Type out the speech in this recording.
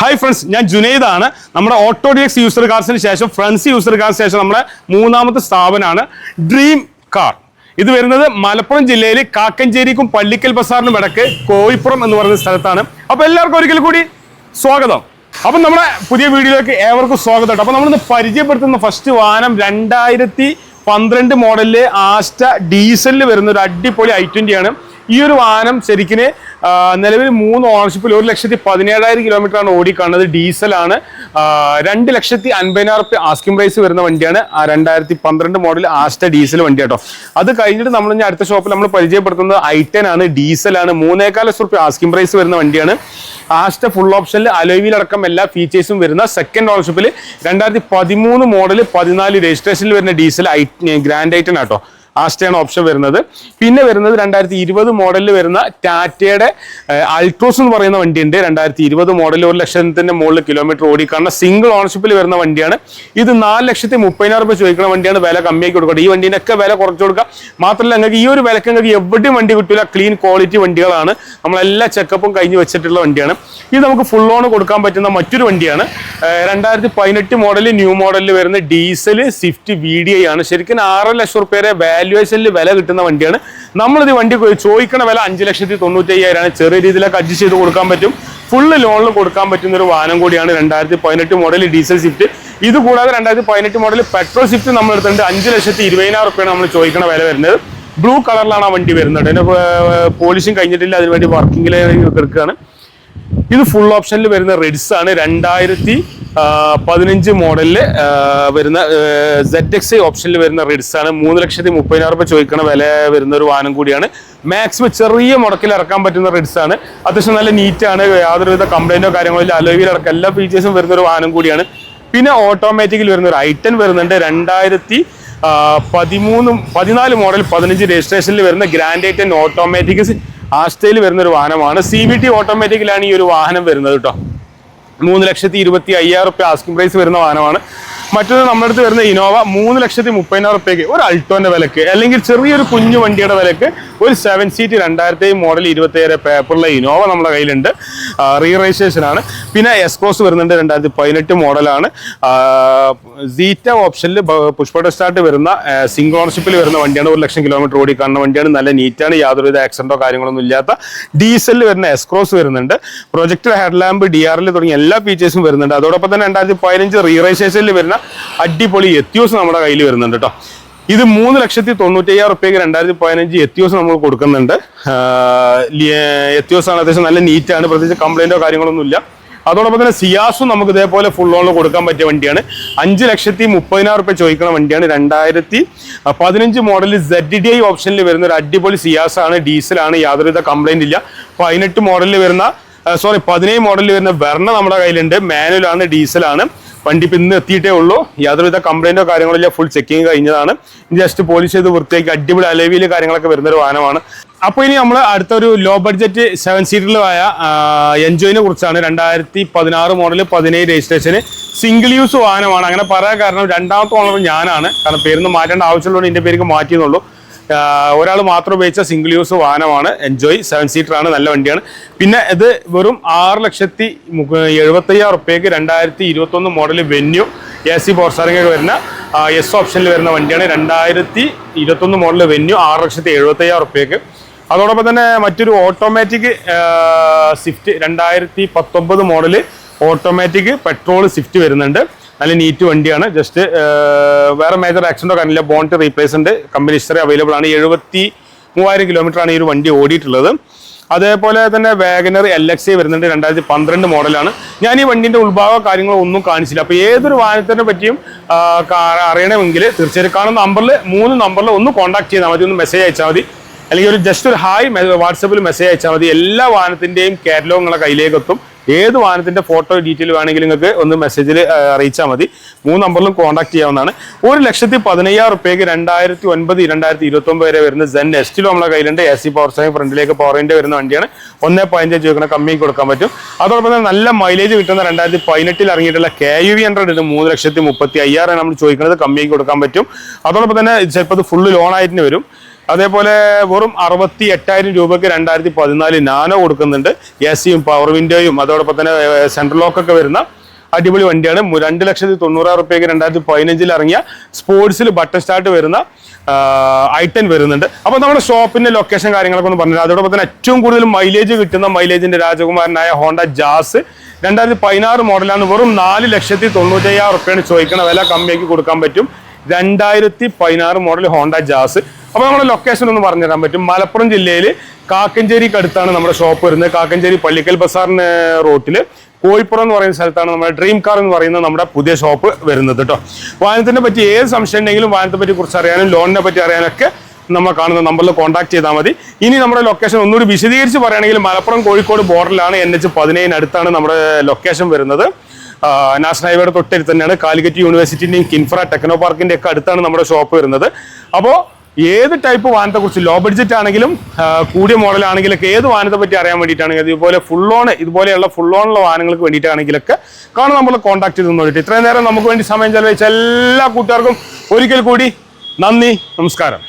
Hi friends ഞാൻ ജുനൈദാണ്. നമ്മുടെ ഓട്ടോഡിയക്സ് user കാർസിന് ശേഷം ഫ്രണ്ട്സ് യൂസർ കാർസിന് ശേഷം നമ്മുടെ മൂന്നാമത്തെ സ്ഥാപനമാണ് ഡ്രീം കാർ ഇത് വരുന്നത് മലപ്പുറം ജില്ലയിൽ കാക്കഞ്ചേരിക്കും പള്ളിക്കൽ ബസാറിനും ഇടയ്ക്ക് കോഴിപ്പുറം എന്ന് പറയുന്ന സ്ഥലത്താണ്. അപ്പൊ എല്ലാവർക്കും ഒരിക്കൽ കൂടി സ്വാഗതം. അപ്പം നമ്മുടെ പുതിയ വീഡിയോയിലേക്ക് ഏവർക്കും സ്വാഗതം കേട്ടോ. അപ്പൊ നമ്മളിന്ന് പരിചയപ്പെടുത്തുന്ന ഫസ്റ്റ് വാഹനം രണ്ടായിരത്തി പന്ത്രണ്ട് മോഡലിൽ ആസ്റ്റ ഡീസലിൽ വരുന്ന ഒരു അടിപൊളി ഐ ആണ്. ഈ ഒരു വാഹനം ശരിക്കും നിലവിൽ മൂന്ന് ഓണർഷിപ്പിൽ ഒരു ലക്ഷത്തി പതിനേഴായിരം കിലോമീറ്റർ ആണ് ഓടിക്കാണുന്നത് ഡീസലാണ് രണ്ട് ലക്ഷത്തി അൻപതിനായിരം റുപ്യ ആസ്കിംഗ് പ്രൈസ് വരുന്ന വണ്ടിയാണ്. രണ്ടായിരത്തി പന്ത്രണ്ട് മോഡൽ ആസ്റ്റ ഡീസൽ വണ്ടി കേട്ടോ. അത് കഴിഞ്ഞിട്ട് നമ്മൾ ഇനി അടുത്ത ഷോപ്പിൽ നമ്മൾ പരിചയപ്പെടുത്തുന്നത് ഐറ്റൻ ആണ് ഡീസലാണ് മൂന്നേക്കാൽ ലക്ഷം റുപ്യ ആസ്കിംഗ് പ്രൈസ് വരുന്ന വണ്ടിയാണ്. ആസ്റ്റ ഫുൾ ഓപ്ഷനിൽ അലോയിലടക്കം എല്ലാ ഫീച്ചേഴ്സും വരുന്ന സെക്കൻഡ് ഓണർഷിപ്പിൽ രണ്ടായിരത്തി പതിമൂന്ന് മോഡൽ പതിനാല് രജിസ്ട്രേഷനിൽ വരുന്ന ഡീസൽ ഐ ഗ്രാൻഡ് ഐറ്റൻ ആട്ടോ ആസ്റ്റയാണ് ഓപ്ഷൻ വരുന്നത്. പിന്നെ വരുന്നത് രണ്ടായിരത്തി ഇരുപത് മോഡലിൽ വരുന്ന ടാറ്റയുടെ അൾട്രോസ് എന്ന് പറയുന്ന വണ്ടിയുണ്ട്. രണ്ടായിരത്തി ഇരുപത് മോഡൽ ഒരു ലക്ഷത്തിന്റെ മുകളിൽ കിലോമീറ്റർ ഓടിക്കാണുന്ന സിംഗിൾ ഓണർഷിപ്പിൽ വരുന്ന വണ്ടിയാണ്. ഇത് നാല് ലക്ഷത്തി മുപ്പതിനായിരം രൂപ ചോദിക്കുന്ന വണ്ടിയാണ്. വില കമ്മിയാക്കി കൊടുക്കുക ഈ വണ്ടീനൊക്കെ വില കുറച്ച് കൊടുക്കുക. മാത്രമല്ല നിങ്ങൾക്ക് ഈ ഒരു വിലക്ക് നിങ്ങൾക്ക് എവിടെയും വണ്ടി കിട്ടില്ല ക്ലീൻ ക്വാളിറ്റി വണ്ടികളാണ്. നമ്മളെല്ലാ ചെക്കപ്പും കഴിഞ്ഞ് വെച്ചിട്ടുള്ള വണ്ടിയാണ്. ഇത് നമുക്ക് ഫുൾ ഓൺ കൊടുക്കാൻ പറ്റുന്ന മറ്റൊരു വണ്ടിയാണ്. രണ്ടായിരത്തി പതിനെട്ട് മോഡൽ ന്യൂ മോഡലിൽ വരുന്ന diesel Swift V D I ആണ്. ശരിക്കും ആറ് ലക്ഷം റുപ്യയുടെ വാല്യുവേഷനിൽ വില കിട്ടുന്ന വണ്ടിയാണ്. നമ്മളിത് വണ്ടി ചോദിക്കണ വില അഞ്ച് ലക്ഷത്തി തൊണ്ണൂറ്റി അയ്യായിരമാണ് ചെറിയ രീതിയിലൊക്കെ അഡ്ജസ്റ്റ് ചെയ്ത് കൊടുക്കാൻ പറ്റും. ഫുള്ള് ലോണിൽ കൊടുക്കാൻ പറ്റുന്ന ഒരു വാഹനം കൂടിയാണ് രണ്ടായിരത്തി പതിനെട്ട് മോഡൽ ഡീസൽ സ്വിഫ്റ്റ് ഇത് കൂടാതെ രണ്ടായിരത്തി പതിനെട്ട് മോഡൽ പെട്രോൾ സ്വിഫ്റ്റ് നമ്മൾ എടുത്തിട്ടുണ്ട് അഞ്ച് ലക്ഷത്തി ഇരുപതിനായിരം റുപ്യാണ് നമ്മൾ ചോദിക്കണ വില വരുന്നത്. ബ്ലൂ കളറിലാണ് ആ വണ്ടി വരുന്നത്. അതിന്റെ പോളിഷും കഴിഞ്ഞിട്ടില്ല. അതിനുവേണ്ടി വർക്കിംഗിലേക്ക് കിടക്കുകയാണ് ഇത് ഫുൾ ഓപ്ഷനിൽ വരുന്ന റെഡ്സ് ആണ്. രണ്ടായിരത്തി പതിനഞ്ച് മോഡലിൽ വരുന്ന സെറ്റ് എക്സ് ഓപ്ഷനിൽ വരുന്ന റിഡ്സ് ആണ്. മൂന്ന് ലക്ഷത്തി മുപ്പതിനായിരം രൂപ ചോദിക്കണ വില വരുന്ന ഒരു വാഹനം കൂടിയാണ്. മാക്സിമം ചെറിയ മുടക്കിൽ ഇറക്കാൻ പറ്റുന്ന റിഡ്സ് ആണ്. അത്യാവശ്യം നല്ല നീറ്റാണ് യാതൊരുവിധ കംപ്ലൈന്റോ കാര്യങ്ങളോ ഇല്ല. അലോവിയിൽ ഇറക്കുക എല്ലാ ഫീച്ചേഴ്സും വരുന്ന ഒരു വാഹനം കൂടിയാണ്. പിന്നെ ഓട്ടോമാറ്റിക്കിൽ വരുന്ന ഒരു ഐറ്റൻ വരുന്നുണ്ട്. രണ്ടായിരത്തി പതിമൂന്ന് പതിനാല് മോഡൽ പതിനഞ്ച് രജിസ്ട്രേഷനിൽ വരുന്ന ഗ്രാൻഡ് ഐറ്റൻ ഓട്ടോമാറ്റിക് ആസ്റ്റയിൽ വരുന്ന ഒരു വാഹനമാണ്. സി ബി ടി ഓട്ടോമാറ്റിക്കിലാണ് ഈ ഒരു വാഹനം വരുന്നത് കേട്ടോ മൂന്ന് ലക്ഷത്തി ഇരുപത്തി അയ്യായിരം റുപ്യ ആസ്കിംഗ് പ്രൈസ് വരുന്ന വാഹനമാണ്. മറ്റൊന്ന് നമ്മുടെ അടുത്ത് വരുന്ന ഇനോവ മൂന്ന് ലക്ഷത്തി മുപ്പതിനായിരം റുപ്യക്ക് ഒരു അൾട്ടോന്റെ വിലക്ക് അല്ലെങ്കിൽ ചെറിയൊരു കുഞ്ഞു വണ്ടിയുടെ വിലക്ക് ഒരു സെവൻ സീറ്റ് രണ്ടായിരത്തി മോഡൽ ഇരുപത്തി ഏഴ് പേപ്പറിലെ ഇനോവ നമ്മുടെ കയ്യിലുണ്ട്. റീ രജിസ്ട്രേഷൻ ആണ്. പിന്നെ എസ്ക്രോസ് വരുന്നുണ്ട് രണ്ടായിരത്തി പതിനെട്ട് മോഡലാണ് സീറ്റ ഓപ്ഷനിൽ പുഷ്പ സ്റ്റാർട്ട് വരുന്ന സിംഗിൾ ഓണർഷിപ്പിൽ വരുന്ന വണ്ടിയാണ് ഒരു ലക്ഷം കിലോമീറ്റർ ഓടി കാണുന്ന വണ്ടിയാണ്. നല്ല നീറ്റാണ് യാതൊരുവിധ ആക്സിഡന്റോ കാര്യങ്ങളൊന്നും ഇല്ലാത്ത ഡീസലിൽ വരുന്ന എസ്ക്രോസ് വരുന്നുണ്ട്. പ്രൊജക്ട് ഹെഡ് ലാമ്പ് ഡി ആറിൽ തുടങ്ങിയ എല്ലാ ഫീച്ചേഴ്സും വരുന്നുണ്ട്. അതോടൊപ്പം തന്നെ രണ്ടായിരത്തി പതിനഞ്ച് റീ രജിസ്ട്രേഷനിൽ വരുന്ന അടിപൊളി എത്യൂസ് നമ്മുടെ കയ്യിൽ വരുന്നുണ്ട് കേട്ടോ ഇത് മൂന്ന് ലക്ഷത്തി തൊണ്ണൂറ്റി അയ്യായിരം റുപ്യക്ക് രണ്ടായിരത്തി പതിനഞ്ച് എത്തിയോസ് നമ്മൾ കൊടുക്കുന്നുണ്ട്. എത്തിയോസ് ആണ് അത്യാവശ്യം നല്ല നീറ്റാണ്. പ്രത്യേകിച്ച് കംപ്ലൈന്റോ കാര്യങ്ങളൊന്നും ഇല്ല. അതോടൊപ്പം തന്നെ സിയാസും നമുക്ക് ഇതേപോലെ ഫുൾ ഓണിൽ കൊടുക്കാൻ പറ്റിയ വണ്ടിയാണ്. അഞ്ച് ലക്ഷത്തി മുപ്പതിനായിരം റുപ്യ ചോദിക്കുന്ന വണ്ടിയാണ്. രണ്ടായിരത്തി പതിനഞ്ച് മോഡലിൽ സെഡ് ഡി ഐ ഓപ്ഷനിൽ വരുന്ന ഒരു അടിപൊളി സിയാസ് ആണ് ഡീസലാണ് യാതൊരുവിധ കംപ്ലൈന്റ് ഇല്ല. പതിനെട്ട് മോഡലിൽ വരുന്ന സോറി പതിനേഴ് മോഡലിൽ വരുന്ന വെർണ നമ്മുടെ കയ്യിലുണ്ട്. മാനുവലാണ് ഡീസലാണ്. വണ്ടി ഇപ്പം ഇന്ന് എത്തിയിട്ടേ ഉള്ളൂ. യാതൊരുവിധ കംപ്ലൈന്റോ കാര്യങ്ങളോ ഇല്ല. ഫുൾ ചെക്കിങ് കഴിഞ്ഞതാണ്. ജസ്റ്റ് പോളിഷ് ചെയ്ത് വൃത്തിയാക്കി അടിപൊളി അലവിയിൽ കാര്യങ്ങളൊക്കെ വരുന്ന ഒരു വാഹനമാണ്. അപ്പോൾ ഇനി നമ്മൾ അടുത്തൊരു ലോ ബഡ്ജറ്റ് സെവൻ സീറ്ററിലായ എൻജോയിനെ കുറിച്ചാണ് രണ്ടായിരത്തി പതിനാറ് മോഡൽ പതിനേഴ് രജിസ്ട്രേഷന് സിംഗിൾ യൂസ് വാഹനമാണ്. അങ്ങനെ പറയാൻ കാരണം രണ്ടാമത്തെ ഓണർ ഞാനാണ്. കാരണം പേരൊന്നും മാറ്റേണ്ട ആവശ്യമുള്ളതുകൊണ്ട് എന്റെ പേർക്ക് മാറ്റിയെന്നുള്ളൂ ഒരാൾ മാത്രം ഉപയോഗിച്ച സിംഗിൾ യൂസ് വാഹനമാണ്. എൻജോയ് സെവൻ സീറ്റർ ആണ് നല്ല വണ്ടിയാണ്. പിന്നെ ഇത് വെറും ആറ് ലക്ഷത്തി എഴുപത്തയ്യായിരം റുപ്യക്ക് രണ്ടായിരത്തി ഇരുപത്തൊന്ന് model Venue A C power steering വരുന്ന എസ് ഓപ്ഷനിൽ വരുന്ന വണ്ടിയാണ്. രണ്ടായിരത്തി ഇരുപത്തൊന്ന് മോഡൽ വെന്യൂ ആറ് ലക്ഷത്തി എഴുപത്തയ്യായിരം റുപ്യക്ക് അതോടൊപ്പം തന്നെ മറ്റൊരു ഓട്ടോമാറ്റിക് സ്വിഫ്റ്റ് രണ്ടായിരത്തി പത്തൊമ്പത് മോഡൽ ഓട്ടോമാറ്റിക് പെട്രോൾ സ്വിഫ്റ്റ് വരുന്നുണ്ട്. നല്ല നീറ്റ് വണ്ടിയാണ്. ജസ്റ്റ് വേറെ മേജർ ആക്സിഡന്റോ കാണില്ല. ബോണ്ട് റീപ്ലേസ് ഉണ്ട്. കമ്പനി ഹിസ്റ്ററി അവൈലബിൾ ആണ്. എഴുപത്തി മൂവായിരം കിലോമീറ്റർ ആണ് ഈ ഒരു വണ്ടി ഓടിയിട്ടുള്ളത്. അതേപോലെ തന്നെ വാഗനർ എൽ എക്സ് വരുന്നുണ്ട്. രണ്ടായിരത്തി പന്ത്രണ്ട് മോഡലാണ്. ഞാൻ ഈ വണ്ടിന്റെ ഉത്ഭാവ കാര്യങ്ങളൊന്നും കാണിച്ചില്ല. അപ്പോൾ ഏതൊരു വാഹനത്തിനെ പറ്റിയും അറിയണമെങ്കിൽ തീർച്ചയായിട്ടും കാണുന്ന നമ്പറിൽ മൂന്ന് നമ്പറിൽ ഒന്ന് കോൺടാക്ട് ചെയ്താൽ മതി. ഒന്ന് മെസ്സേജ് അയച്ചാൽ മതി. അല്ലെങ്കിൽ ഒരു ജസ്റ്റ് ഒരു ഹായ് വാട്സപ്പിൽ മെസ്സേജ് അയച്ചാൽ മതി. എല്ലാ വാഹനത്തിന്റെയും കാറ്റലോഗ് നിങ്ങളെ കയ്യിലേക്ക് എത്തും. ഏത് വാഹനത്തിന്റെ ഫോട്ടോ ഡീറ്റെയിൽ വേണമെങ്കിലും നിങ്ങൾക്ക് ഒന്ന് മെസ്സേജിൽ അറിയിച്ചാൽ മതി. മൂന്ന് നമ്പറിലും കോൺടാക്ട് ചെയ്യാവുന്നതാണ്. ഒരു ലക്ഷത്തി പതിനയ്യായിരം റുപ്യക്ക് രണ്ടായിരത്തി ഒൻപത് രണ്ടായിരത്തി ഇരുപത്തി ഒമ്പത് വരെ വരുന്ന സെൻ എസ്റ്റിലും നമ്മളെ കയ്യിലുണ്ട്. എ സി പവർ സ്റ്റാൻഡ് ഫ്രണ്ടിലേക്ക് പവറിന്റെ വരുന്ന വണ്ടിയാണ്. ഒന്നേ പതിനഞ്ച് ചോദിക്കുന്ന കമ്മിക്ക് കൊടുക്കാൻ പറ്റും. അതോടൊപ്പം തന്നെ നല്ല മൈലേജ് കിട്ടുന്ന രണ്ടായിരത്തി പതിനെട്ടിൽ ഇറങ്ങിയിട്ടുള്ള കെ യു വി ഹൺഡ്രഡ് ഉണ്ട് മൂന്ന് ലക്ഷത്തി മുപ്പത്തി അയ്യായിരം നമ്മൾ ചോദിക്കുന്നത്. കമ്മിക്ക് കൊടുക്കാൻ പറ്റും. അതോടൊപ്പം തന്നെ ചിലപ്പോൾ ഫുള്ള് ലോൺ ആയിട്ട് വരും. അതേപോലെ വെറും അറുപത്തി എട്ടായിരം രൂപയ്ക്ക് രണ്ടായിരത്തി പതിനാല് നാനോ കൊടുക്കുന്നുണ്ട്. എ സിയും പവർ വിൻഡോയും അതോടൊപ്പം തന്നെ സെൻട്രൽ ലോക്കൊക്കെ വരുന്ന അടിപൊളി വണ്ടിയാണ്. രണ്ട് ലക്ഷത്തി തൊണ്ണൂറായിരം റുപ്യക്ക് രണ്ടായിരത്തി പതിനഞ്ചിൽ ഇറങ്ങിയ സ്പോർട്സിൽ ബട്ടൺ സ്റ്റാർട്ട് വരുന്ന ഐറ്റൻ വരുന്നുണ്ട്. അപ്പോൾ നമ്മുടെ ഷോപ്പിന്റെ ലൊക്കേഷൻ കാര്യങ്ങളൊക്കെ ഒന്ന് പറഞ്ഞു അതോടൊപ്പം തന്നെ ഏറ്റവും കൂടുതൽ മൈലേജ് കിട്ടുന്ന മൈലേജിന്റെ രാജകുമാരനായ ഹോണ്ട ജാസ് രണ്ടായിരത്തി പതിനാറ് മോഡലാണ് വെറും നാല് ലക്ഷത്തി തൊണ്ണൂറ്റയ്യായിരം റുപ്യാണ് ചോദിക്കുന്നത് വില കമ്മിയാക്കി കൊടുക്കാൻ പറ്റും. രണ്ടായിരത്തി പതിനാറ് മോഡൽ ഹോണ്ട ജാസ് അപ്പോൾ നമ്മുടെ ലൊക്കേഷൻ ഒന്ന് പറഞ്ഞു തരാൻ പറ്റും. മലപ്പുറം ജില്ലയിൽ കാക്കഞ്ചേരിക്ക് അടുത്താണ് നമ്മുടെ ഷോപ്പ് വരുന്നത്. കാക്കഞ്ചേരി പള്ളിക്കൽ ബസാറിന് റോട്ടിൽ കോഴിപ്പുറം എന്ന് പറയുന്ന സ്ഥലത്താണ് നമ്മുടെ ഡ്രീം കാർ എന്ന് പറയുന്ന നമ്മുടെ പുതിയ ഷോപ്പ് വരുന്നത് കേട്ടോ വാഹനത്തിനെ പറ്റി ഏത് സംശയം ഉണ്ടെങ്കിലും വാഹനത്തെ പറ്റി കുറിച്ച് അറിയാനും ലോണിനെ പറ്റി അറിയാനൊക്കെ നമ്മൾ കാണുന്ന നമ്പറിൽ കോൺടാക്ട് ചെയ്താൽ മതി. ഇനി നമ്മുടെ ലൊക്കേഷൻ ഒന്നുകൂടി വിശദീകരിച്ച് പറയുകയാണെങ്കിൽ മലപ്പുറം കോഴിക്കോട് ബോർഡറിലാണ് എൻ എച്ച് പതിനേഴിന് അടുത്താണ് നമ്മുടെ ലൊക്കേഷൻ വരുന്നത്. നാഷണൽ ഹൈവേയുടെ തൊട്ടടുത്ത് തന്നെയാണ് കാലിക്കറ്റ് യൂണിവേഴ്സിറ്റിന്റെയും കിൻഫ്ര ടെക്നോ പാർക്കിന്റെ ഒക്കെ അടുത്താണ് നമ്മുടെ ഷോപ്പ് വരുന്നത്. അപ്പോൾ ഏത് ടൈപ്പ് വാഹനത്തെ കുറിച്ച് ലോ ബഡ്ജറ്റ് ആണെങ്കിലും കൂടിയ മോഡൽ ആണെങ്കിലൊക്കെ ഏത് വാഹനത്തെ പറ്റി അറിയാൻ വേണ്ടിയിട്ടാണെങ്കിൽ ഇതുപോലെ ഫുൾ ഓൺ ഇതുപോലെയുള്ള ഫുൾ ഓണുള്ള വാഹനങ്ങൾക്ക് വേണ്ടിയിട്ടാണെങ്കിലൊക്കെ കാണും നമ്മൾ കോൺടാക്ട് ചെയ്ത് നോക്കിയിട്ട്. ഇത്രയും നേരം നമുക്ക് വേണ്ടി സമയം ചെലവഴിച്ച എല്ലാ കൂട്ടുകാർക്കും ഒരിക്കൽ കൂടി നന്ദി നമസ്കാരം.